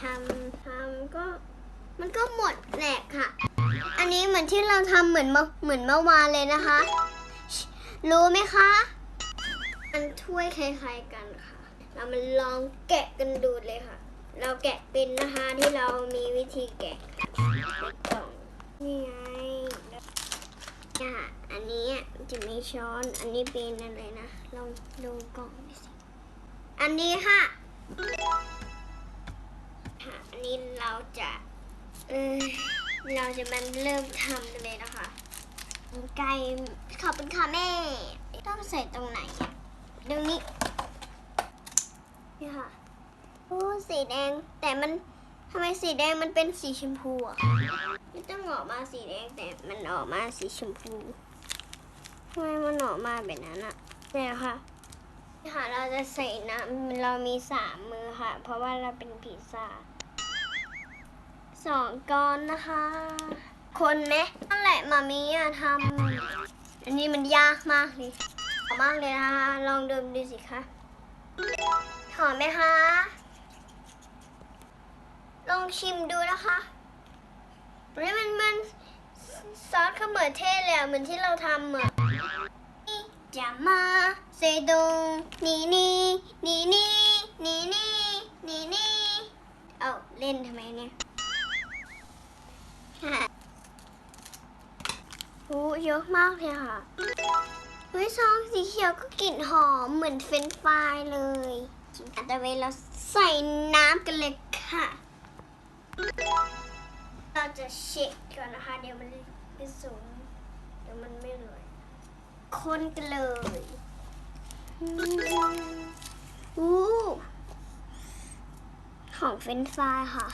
ทำทำก็มันก็หมดแหลกค่ะ อันนี้เหมือนที่เราทำเหมือนเหมือนเมื่อวานเลยนะคะ รู้ไหมคะ มันถ้วยคล้ายๆกันค่ะ เรามาลองแกะกันดูเลยค่ะ เราแกะเป็นนะคะที่เรามีวิธีแกะในกล่องนี่ไงนะค่ะอันนี้จะมีช้อน อันนี้เป็นอะไรนะ ลองดูกล่องดิสิ อันนี้ค่ะ นนี้เราจะเออเราจะมันเริ่มทำกันเลยนะคะไก่ขอบคุณค่ะแม่ ต้องใส่ตรงไหนอะตรงนี้นี่ค่ะโอ้สีแดงแต่มันทำไมสีแดงมันเป็นสีชมพูอะไม่ต้องออกมาสีแดงแต่มันออกมาสีชมพูทำไมมันออกมาแบบนั้นอะเนี่ยค่ะนี่ค่ะเราจะใส่น้ำเรามีสามมือค่ะ เพราะว่าเราเป็นพิซซ่า สองก้อนนะคะ คนไหมนั่นแหละมามีอะทำอันนี้มันยากมากเลยมากเลยนะคะ ลองดมดูสิคะหอมไหมคะ ลองชิมดูนะคะเฮ้ยมันมันซอสข้าวเหมือเทศเลยเหมือนที่เราทำเหมือะจะมาเซดงนี่นี่นี่นี่นี่นี่นี่นี่เอาเล่นทำไมเนี่ย โอ้เยอะมากเลยค่ะเฮ้ยซองสีเขียวก็กลิ่นหอมเหมือนเฟรนฟรายเลยแต่เวลาใส่น้ำกันเลยค่ะ เราจะเช็คก่อนนะคะ เดี๋ยวมันไม่สูงเดี๋ยวมันไม่เลยคนกันเลยอู้ของเฟรนฟรายค่ะ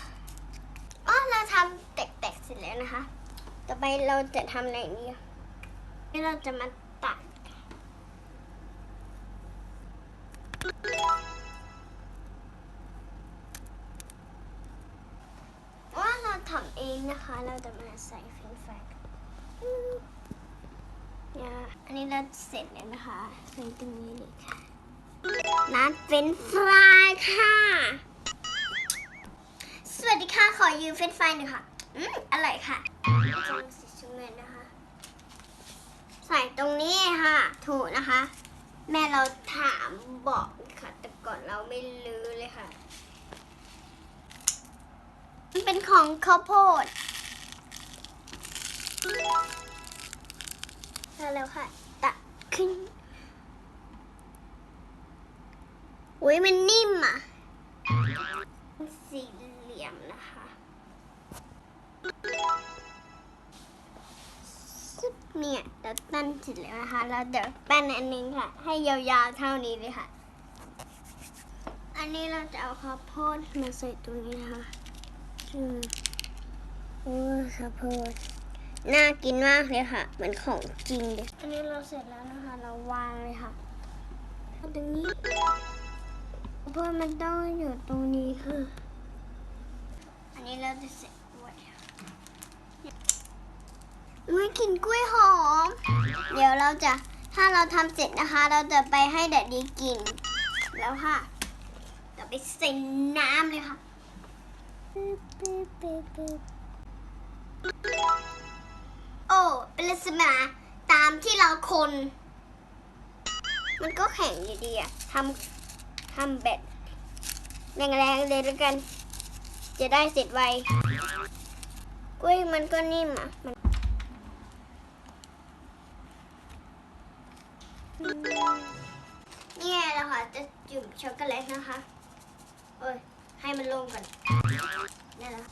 อ๋อเราทำแตกๆเส ร็จแล้วนะคะ ต่อไปเราจะทำอะไรนี่นี่เราจะมาตัด ว่าเราทำเองนะคะ เราจะมาใส่เฟรนช์ฟรายอืมเนี่ยอันนี้เราเสร็จแล้วนะคะใส่ตรงนี้เลยค่ะนัดเฟรนฟรายค่ะ สวัสดีค่ะ ขอยืมเฟรนฟรายหน่อยค่ะ อืมอร่อยค่ะจังสีชมเลยนะคะ ใส่ตรงนี้ค่ะ ถูกนะคะ แม่เราถามบอกค่ะ แต่ก่อนเราไม่รู้เลยค่ะ มันเป็นของข้าวโพดแล้วค่ะ ตัดขึ้น อุ้ยมันนิ่มอะ สีเหลี่ยมนะคะ เนี่ยเราปั้นเสร็จแล้วนะคะ เราเดี๋ยวปั้นอันนึงค่ะ ให้ยาวๆเท่านี้เลยค่ะ อันนี้เราจะเอาข้าวโพดมาใส่ตรงนี้นะคะอืมโอ้ข้าวโพดน่ากินมากเลยค่ะ เหมือนของจริงเลยอันนี้เราเสร็จแล้วนะคะ เราวางเลยค่ะตรงนี้ข้าวโพดมันต้องอยู่ตรงนี้ค่ะ อันนี้เราจะเสร็จด้วย อุ้ยกลิ่นกล้วยหอม เดี๋ยวเราจะถ้าเราทำเสร็จนะคะ เราจะไปให้แดดดีกิน แล้วค่ะเราไปใส่น้ำเลยค่ะโอ้เป็นลักษณะตามที่เราคน มันก็แข็งอยู่ดีอะทำทำแบบแรงๆเลยแล้วกัน จะได้เสร็จไวกล้วยมันก็นิ่มอะมัน เนี่ยแหละค่ะจะจุ่มช็อกโกแลตนะคะเอ้ย ให้มันลงก่อนนี่แหละ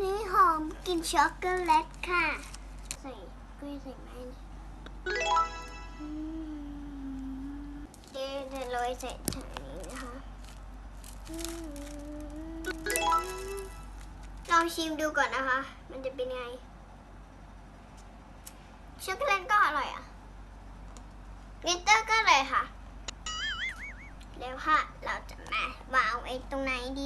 นี่หอมกินช็อกโกแลตค่ะ ใส่กล้ยใส่ไมนี่อืมเดี๋ยวจะโรยใส่ถังนี้นะคะลองชิมดูก่อนนะคะ มันจะเป็นไง ช็อกโกแลตก็อร่อยอะกลิตเตอร์ก็เลยค่ะ แล้วค่ะ เราจะมาวางไว้ตรงไหนดี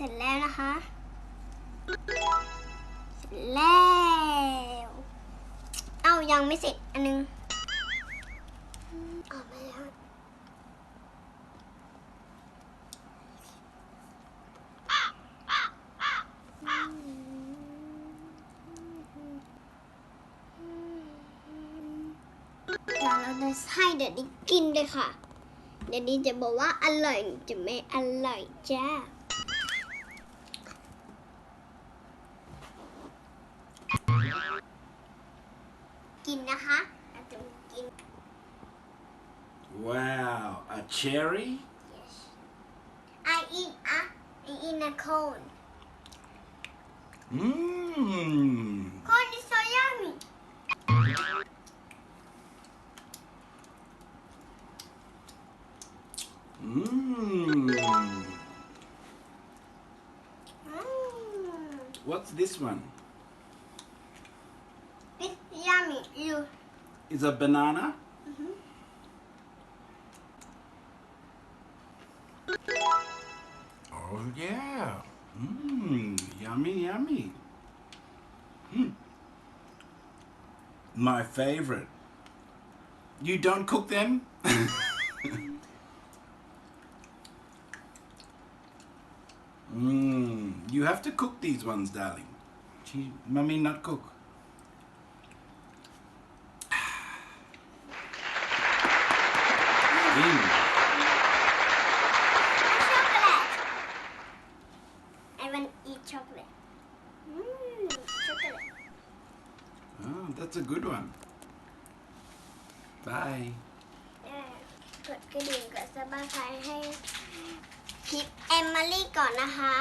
เสร็จแล้วนะคะ เสร็จแล้ว เอ้ายังไม่เสร็จอันนึงออกมาแล้วเดี๋ยวเราจะให้เด็ดดี้กินเลยค่ะ เดี๋ยวดี้จะบอกว่าอร่อยจะไม่อร่อยจ้า กินนะคะเราจะกิน Wow, a cherry? yes I eat a I eat a cone Mmm. cone is so yummy Mmm. mm. What's this one? You Is a banana? Mm-hmm. Oh yeah. Mmm. Yummy, yummy. Mm. My favorite. You don't cook them? Mmm. You have to cook these ones, darling. She, mummy not cook. Chocolate I want to eat chocolate mm, chocolate Oh, that's a good one. Bye. เออกดกระดิ่งกดซับสไครต์ให้คลิปเอมมารี่ก่อนนะคะ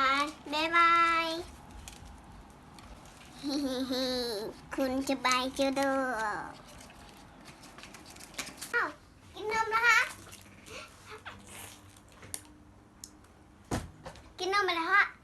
บ๊ายบายคุณจะบายเจอเดอ Mà.